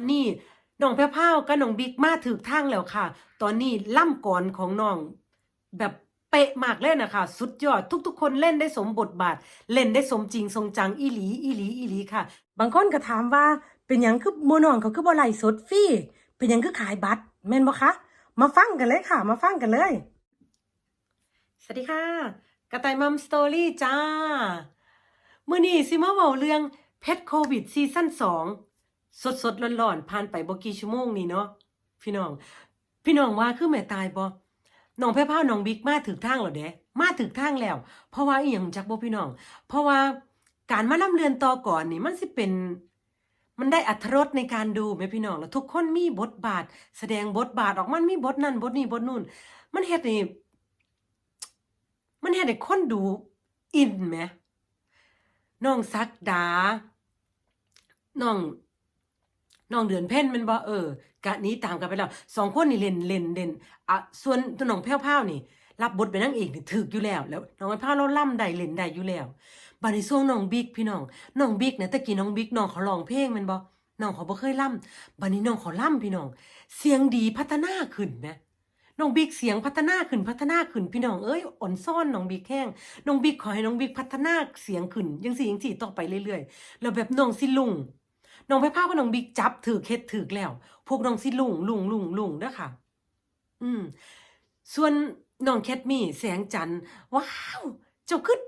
ตอนนี้น้องแพรวพาวกับน้องบิ๊กมาถึกทางแล้วค่ะ ตอนนี้ล่ำก่อนของน้อง แบบเป๊ะมากเลยนะคะ สุดยอดทุกๆ คนเล่นได้สมบทบาท เล่นได้สมจริงทรงจังอีหลีอีหลีอีหลีค่ะ บางคนก็ถามว่าเป็นหยังคือโมน้องเขาคือบ่ไลสดฟรีเป็นหยังคือขายบัตรแม่นบ่คะมาฟังกันเลยค่ะ มาฟังกันเลย สวัสดีค่ะ กระต่ายมัมสตอรี่จ้า มื่อนี้สิมาเว้าเรื่องเพชรโควิดซีซั่นสอง สดสดร้อนๆผ่านไปบ่กี่ชั่วโมงนี่เนาะพี่น้อง พี่น้องว่าคือแม่ตายบ่น้องแพ้ผ้าน้องบิ๊กมาถึกทางแล้วเด้มาถึกทางแล้ว เพราะว่าอีหยังจักบ่พี่น้อง เพราะว่าการมานํเรือนต่อก่อนนี่มันสิเป็นมันได้อัธรสในการดูแม่พี่น้องแล้วทุกคนมีบทบาท แสดงบทบาทออกมันมีบทนั่นบทนี้บทนู่น มันเฮ็ดให้มันเฮ็ดให้คนดูอินแหมน้องซักดาน้อง น้องเดือนเพ่นมันบ่เออกะนี้ตามกันไปแล้วสองคนนี่เล่นเล่นเล่นอะส่วนตัวน้องแพ้วๆนี่ รับบทเป็นนางเอกนี่ถึกอยู่แล้ว แล้วน้องแพ้วเราล่ำได้เล่นได้อยู่แล้วบัดนี้ช่วงน้องบิ๊กพี่น้องน้องบิ๊กเนี่ยตะกี้น้องบิ๊กน้องเขาร้องเพลงมันบ่น้องเขาบ่เคยล่ำบัดนี้น้องเขาล่ำพี่น้อง เสียงดีพัฒนาขึ้นนะน้องบิ๊กเสียงพัฒนาขึ้นพัฒนาขึ้นพี่น้องเอ้ยอ่อนซ่อนน้องบิ๊กแห้งน้องบิ๊กขอให้น้องบิ๊กพัฒนาเสียงขึ้นยังสี่ยังสี่ต่อไปเรื่อยๆแล้วแบบน้องสิลุง น้องไปพาว่าน้องบิ๊กจับถือเคล็ดถือแล้ว พวกน้องสิลุงลุงลุงลุงเด้อค่ะ อืม ส่วนน้องแคทมี่แสงจันทร์ว้าวเจ้าคือ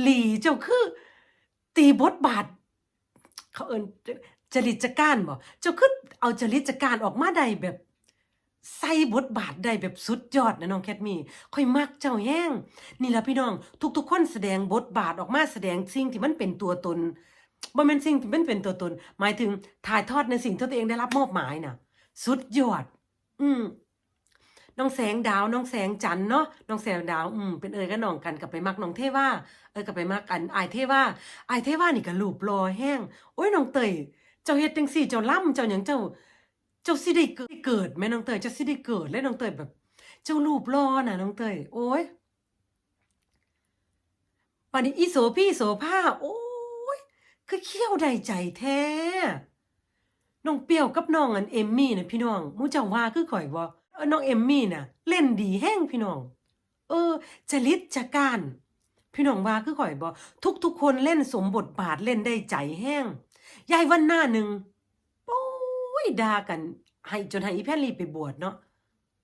หลีเจ้าคือ ตีบทบาท เขาเอินจริตจักานบ่เจ้าคือเอาจริตจักานออกมาได้แบบใส่บทบาทได้แบบสุดยอดนะน้องแคทมี่ค่อยมักเจ้าแห้งนี่ละพี่น้อง ทุกๆคนแสดงบทบาทออกมาแสดงสิ่งที่มันเป็นตัวตน บ่แม่นสิ่งที่มันเป็นตัวตน หมายถึงถ่ายทอดในสิ่งที่ตัวเองได้รับมอบหมายน่ะ สุดยอด อืมน้องแสงดาว น้องแสงจันเนาะน้องแสงดาว อืมเป็นเอ่ยกับน้องกันกับไปมักน้องเทว่าเออกับไปมักอันไอเทว่าไอเทว่านี่ก็รูปรอแห้งโอ้ยน้องเตยเจ้าเฮ็ดจังซี่เจ้าล่ำเจ้าหยังเจ้า เจ้าสิได้เกิดแม่น้องเตยเจ้าสิได้เกิดเลยน้องเตยแบบ เจ้ารูปรอน่ะน้องเตยโอ้ยปันนี้อีโสพี่โสผ้าโอ้ คือเขี้ยวได้ใจแท้น้องเปรี้ยวกับน้องอันเอมมี่นะพี่น้องมูเจ้าว่าคือข่อยบ่เออน้องเอมมี่น่ะ เล่นดีแห้งพี่น้อง เออจริตจัการ พี่น้องว่าคือข่อยบ่ทุกๆคนเล่นสมบทบาทเล่นได้ใจแห้งยายวันหน้าหนึ่งโอ้ยด่ากัน ให้จนให้อีแพรรี่ไปบวชเนาะ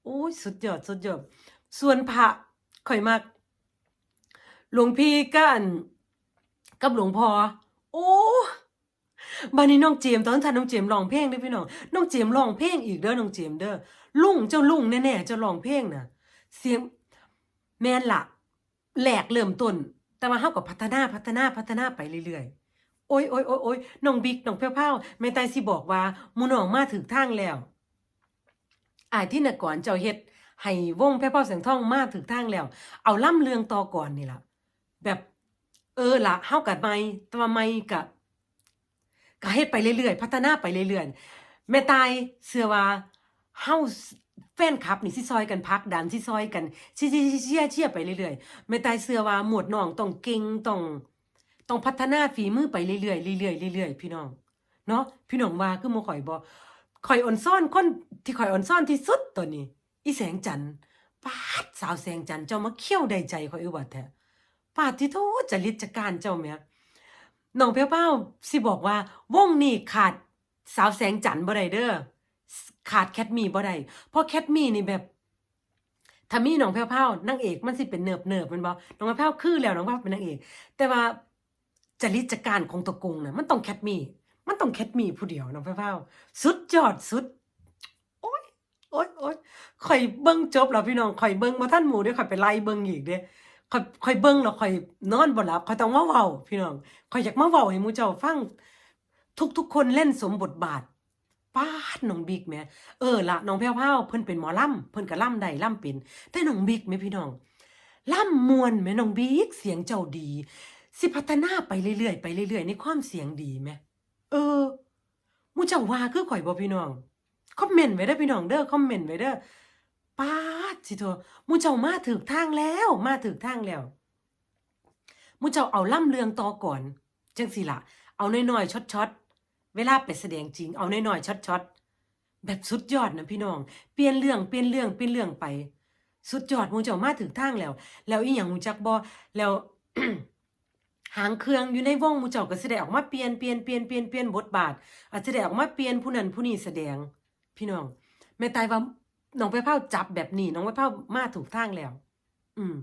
โอ้ยสุดยอดสุดยอดส่วนพระข่อยมากหลวงพี่กันกับหลวงพ่อ โอ้บานนี้น้องเจมส์ตอนท่านน้องเจมส์ร้องเพลงด้อพี่น้องน้องเจมส์ร้องเพลงอีกเด้อน้องเจมส์เด้อลุงเจ้าลุงแน่ๆเจ้าร้องเพลงน่ะ เสียงแม่นละแหลกเริ่มต้น แต่ว่าเฮาก็พัฒนาพัฒนาพัฒนาไปเรื่อยๆ โอ้ยโอ้ยโอ้ยโอ้ยน้องบิ๊กน้องเพียวๆแม่ไตสิบอกว่ามูน้องมาถึงทางแล้วอายที่นก่อนเจ้าเฮ็ดให้วงแพ่เผาแสงทองมาถึงทางแล้ว เอาล่ำเรืองต่อก่อนนี่ล่ะแบบ เออละเฮากับไม่ต่ว่าไม่กับก็เฮ็ดไปเรื่อยๆ พัฒนาไปเรื่อยๆแม่ตายเชื่อว่าเฮาแฟนคลับนี่สิซอยกันพักดันสิซอยกันเชียร์เชียร์เชียไปเรื่อยๆแม่ตายเชื่อว่าหมวดน้องต้องเก่งต้องต้องพัฒนาฝีมือไปเรื่อยๆเรื่อยๆเรื่อยๆพี่น้องเนาะพี่น้องว่าคือหมู่ข่อยบ่ข่อยอ่อนซ่อนคนที่ข่อยอ่อนซ่อนที่สุดตัวนี้ อีแสงจันทร์ปาดสาวแสงจันทร์เจ้ามาเขี้ยวได้ใจข่อยอยู่ว่าแท้ ปาฏิโทษจริตจักการเจ้าแม่น้องเพียวเป้าสิบอกว่าวงนี้ขาดสาวแสงจันบ่ได้เด้อขาดแคทมีบ่ได้เพราะแคทมีนี่แบบถ้ามีน้องแพ้วๆนางเอกมันสิเป็นเนิบเนิบมันบ่น้องแพ้วๆคือแล้วน้องแพ้วเป็นนางเอกแต่ว่าจริตจักการของตะกงน่ะมันต้องแคทมีมันต้องแคทมีผู้เดียวน้องแพ้วๆสุดยอดสุดโอ๊ยโอ๊ยโอ๊ยข่อยเบิ่งจบแล้วพี่น้องข่อยเบิ่งบ่ทันหมูด้อข่อยไปไล่เบิ่งอีกเด้ ข่อยข่อยเบิ่งแล้วข่อยนอนบ่หลับข่อยต้องมาเว้าพี่น้องข่อยอยากมาเว้าให้หมู่เจ้าฟังทุกๆคนเล่นสมบทบาทป้าดน้องบิ๊กแหม่เออละน้องแพรวพราเพิ่นเป็นหมอลำเพิ่นก็ลำได้ลำเป็นแต่น้องบิ๊กแหม่พี่น้องลำมวนแหม่น้องบิ๊กเสียงเจ้าดี สิพัฒนาไปเรื่อยๆไปเรื่อยๆในความเสียงดีแหม่เออมู่เจ้าว่าคือข่อยบ่พี่น้องคอมเมนต์ไว้เด้อพี่น้องเด้อคอมเมนต์ไว้เด้อ ป้าดสิโทหมูเจ้ามาถึกทางแล้ว มาถึกทางแล้วมูเจ้าเอาล่ำเรืองต่อก่อน จังสิละเอาน้อยๆช็อตๆเวลาไปแสดงจริงเอาน้อยๆช็อตแบบสุดยอดนะพี่น้อง เปลี่ยนเรื่องเปลี่ยนเรื่องเปลี่ยนเรื่องไป สุดยอดมูเจ้ามาถึงทางแล้ว แล้วอีหยังมูจักบ่แล้วหางเครื่องอยู่ในวงมูเจ้าก็แสด้ออกมาเปลี่ยนเปลี่ยนเปลี่ยนเปลี่ยนเปลี่ยนบทบาทอาจจะได้ออกมาเปลี่ยนผู้นั้นผู้นี้แสดง พี่น้องแม่ตายว่า น้องไปเผาจับแบบนี้ น้องไปเผามาถูกทางแล้ว อืม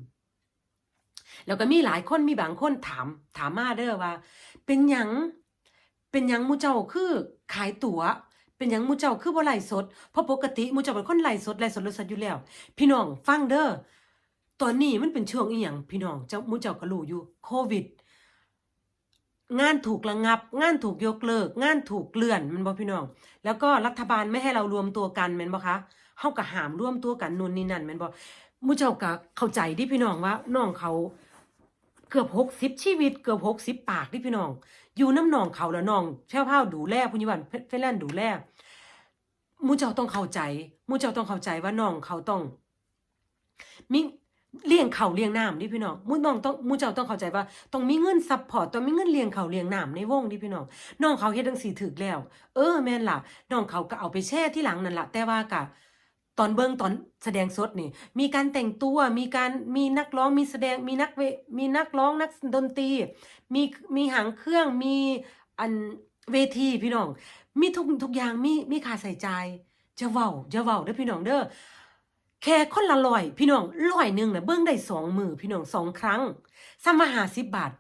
แล้วก็มีหลายคนมีบางคนถาม ถามมาเด้อว่า เป็นหยังเป็นหยังมูเจ้าคือขายตั๋ว เป็นหยังมูเจ้าคือบ่ไลฟ์สดเพราะปกติมูเจ้าเป็นคนไลฟ์สดไลฟ์สดไลฟ์สดอยู่แล้ว พี่น้องฟังเด้อตอนนี้มันเป็นช่วงอีหยังพี่น้องเจ้ามูเจ้าก็รู้อยู่โควิด งานถูกระงับ งานถูกยกเลิก งานถูกเลื่อนมันบ่พี่น้อง แล้วก็รัฐบาลไม่ให้เรารวมตัวกันม่นบ่คะ เฮาก็หามร่วมตัวกันนู่นนี่นั่นแม่นบ่มู่เจ้าก็เข้าใจดิพี่น้องว่าน้องเขาเกือบ60ชีวิตเกือบ60ปากดิพี่น้อง อยู่น้ำน้องเขาแล้วน้องแพ้วพาวดูแลผู้ใหญ่บ้านเฟรนดูแลมู่เจ้าต้องเข้าใจมู่เจ้าต้องเข้าใจว่าน้องเขาต้องมีเลี้ยงเขาเลี้ยงน้ำดิพี่น้องมู่น้องต้องมู่เจ้าต้องเข้าใจว่าต้องมีเงินซัพพอร์ตต้องมีเงินเลี้ยงเขาเลี้ยงน้ำในวงดิพี่น้องน้องเขาเฮ็ดจังซี่ถึกแล้ว เออแม่นล่ะน้องเขาก็เอาไปแช่ที่หลังนั่นล่ะแต่ว่ากะ ตอนเบิ่งตอนแสดงสดนี่มีการแต่งตัวมีการมีนักร้องมีแสดงมีนักเวมีนักร้องนักดนตรีมีมีหางเครื่องมีอันเวทีพี่น้อง มีทุกทุกอย่างมีมีค่าใส่ใจจะเว้าจะเว้าเด้อพี่น้องเด้อแค่คนละร้อย พี่น้องร้อยหนึ่งนะเบิ่งได้สองมือพี่น้องสองครั้งซ้ำมหาสิบบาท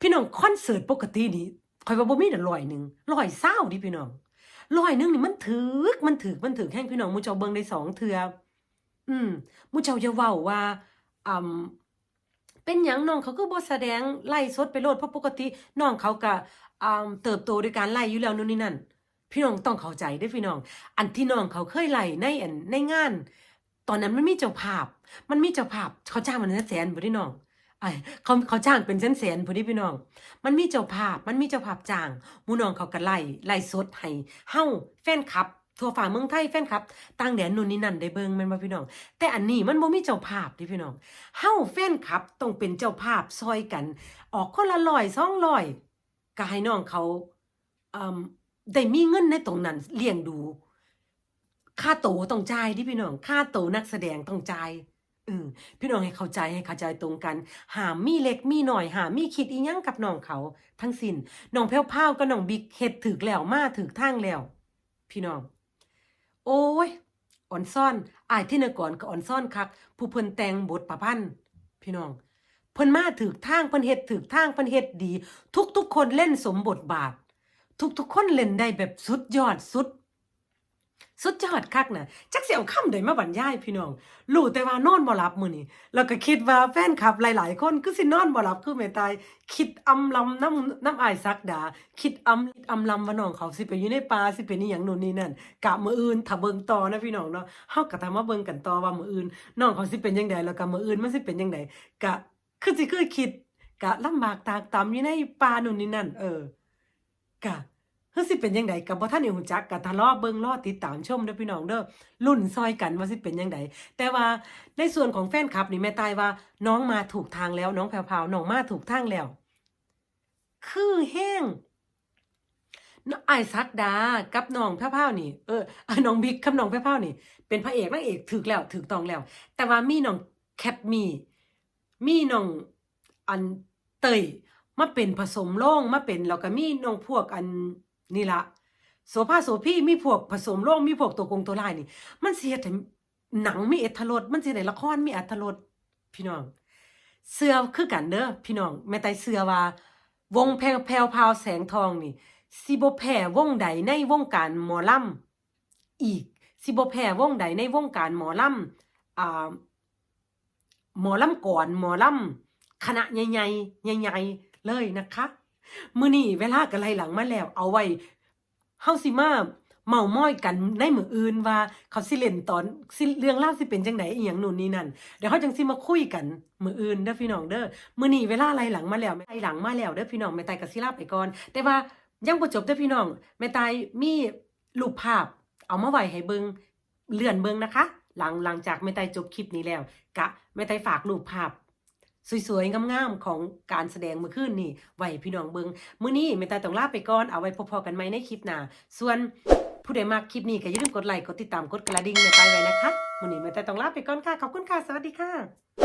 พี่น้องคอนเสิร์ตปกตินี่คอยว่าบ่มีแต่ร้อยหนึ่งร้อยเศร้าดิพี่น้อง ร้อยนึ่งนี่มันถึกมันถึกมันถึกแห้งพี่น้องมูเจ้าเบิ่งได้สองเทืออืมมูเจ้าจะเว้าว่าอ่าเป็นหยังน้องเขาก็บ่แสดงไล่สดไปโลดเพราะปกติน้องเขาก็อ่าเติบโตด้วยการไล่อยู่แล้วนู่นนี่นั่น พี่น้องต้องเข้าใจด้อพี่น้อง อันที่น้องเขาเคยไล่ในอันในงาน ตอนนั้นมันมีเจ้าภาพ มันมีเจ้าภาพเขาจ้างมันแสนบ่ได้น้อง ไอ้เขาเขาจ้างเป็นแสนแสนๆพุ่นเด้พี่น้อง มันมีเจ้าภาพ มันมีเจ้าภาพจ้างมู่น้องเขาก็ไล่ไล่สดให้เฮ้าแฟนคลับ ทั่วฝ่าเมืองไทยแฟนคลับต่างแดนนู่นนี่นั่นได้เบิ่งแม่นบ่พี่น้อง แต่อันนี้มันบ่มีเจ้าภาพดิพี่น้องเฮ้าแฟนคลับต้องเป็นเจ้าภาพซอยกัน ออกคนละ100 200ก็ให้น้องเขาอืมได้มีเงินในตรงนั้นเลี้ยงดู ค่าโตวต้องจ่ายดิพี่น้อง ค่าโตวนักแสดงต้องจ่าย พี่น้องให้เข้าใจให้เข้าใจตรงกัน หามมีเล็กมีหน่อยหามมีคิดอีหยังกับน้องเขา ทั้งสิ้นน้องแพ้วพาวกับน้องบิ๊กเฮ็ดถึกแล้วมาถึกทางแล้ว พี่น้อง โอ้ยอ่อนซ่อนอายที่นก่อนก็อ่อนซ่อนคัก ผู้เพิ่นแต่งบทประพันธ์พี่น้องเพิ่นมาถึกทางเพิ่นเฮ็ดถึกทางเพิ่นเฮ็ดดี ทุกๆคนเล่นสมบทบาท ทุกๆคนเล่นได้แบบสุดยอดสุด สุดยอดคักนะจักสิเอาคำใดมาบรรยายพี่น้องรู้แต่ว่านอนบ่หลับมื้อนี้แล้วก็คิดว่าแฟนคลับหลาย ๆ คนคือสินอนบ่หลับคือแม่ตาย คิดอำลำน้ำน้ำอายซักดา คิดอำอำลำว่าน้องเขาสิไปอยู่ในป่าสิเป็นอีหยังนู่นนี่นั่นกะมื้ออื่นถ้าเบิ่งต่อนะพี่น้องเนาะเฮาก็ถ้ามาเบิ่งกันต่อว่ามื้ออื่นน้องเขาสิเป็นจังไดแล้วก็มื้ออื่นมันสิเป็นจังไดกะคือสิคือคิดกะลำบากตากตำอยู่ในป่านู่นนี่นั่นเออกะ เฮ้ยสิเป็นยังไงกับบ่ท่านได้ฮู้จักกับทะเลาะเบิ่งรอติดตามชมเด้อพี่น้องเด้อรุ่นซอยกันว่าสิเป็นยังไงแต่ว่าในส่วนของแฟนคลับนี่แม่ตายว่า น้องมาถูกทางแล้ว น้องแพรวๆน้องมาถูกทางแล้ว คือแห้งน้องอ้ายซักดากับน้องแพรวๆนี่เออน้องบิ๊กกับน้องแพรวๆนี่ เป็นพระเอกนางเอกถูกแล้วถูกตองแล้ว แต่ว่ามีน้องแคทมี มีน้องอันเตยมาเป็นผสมโล่งมาเป็นแล้วก็มีน้องพวกอัน นี่ละโสภาโสพี่มีพวกผสมโล่งมีพวกตัวกงตัวลายนี่ มันเฮ็ดให้หนังมีเอรรถรสมันเสิได้ละครมีอรรถรสพี่น้อง เสื้อคือกันเด้อพี่น้องแม่ไตเสื้อว่า วงแพรวแพวพาวแสงทองนี่สิบแพ้วงใดในวงการหมอลำอีกสิบแพ้วงใดในวงการหมอลำอ่าหมอลำก่อนหมอลำคณะใหญ่ๆใหญ่ๆเลยนะคะ มื้อนี้เวลาก็ไล่หลังมาแล้ว เอาไว้เฮาสิมาเมาม้อยกันในมืออื่นว่าเขาสิเล่นตอนสิเรื่องราวสิเป็นจังไดอีหยังนู่นนี่นั่นเดี๋ยวเฮาจังสิมาคุยกันมืออื่นเด้อพี่น้องเด้อมื้อนี้เวลาไล่หลังมาแล้วไล่หลังมาแล้วเด้อพี่น้องแม่ตายก็สิลาไปก่อน แต่ว่ายังบ่จบเด้อพี่น้องแม่ตายมีรูปภาพ เอามาไว้ให้เบิงเลื่อนเบิงนะคะ หลังหลังจากแม่ตายจบคลิปนี้แล้วกะแม่ไตฝากรูปภาพ สวยๆ งามๆ ของการแสดงเมื่อคืนนี่ไว้พี่น้องเบิงมื้อนี้แม่ไตต้องลาไปก่อน เอาไว้พบๆกันใหม่ในคลิปหน้า ส่วนผู้ใดมากคลิปนี้ก็อย่าลืมกดไลค์ กดติดตาม กดกระดิ่งแม่ไปไว้นะคะมื้อนี้แม่ตาต้องลาไปก่อนค่ะ ขอบคุณค่ะ สวัสดีค่ะ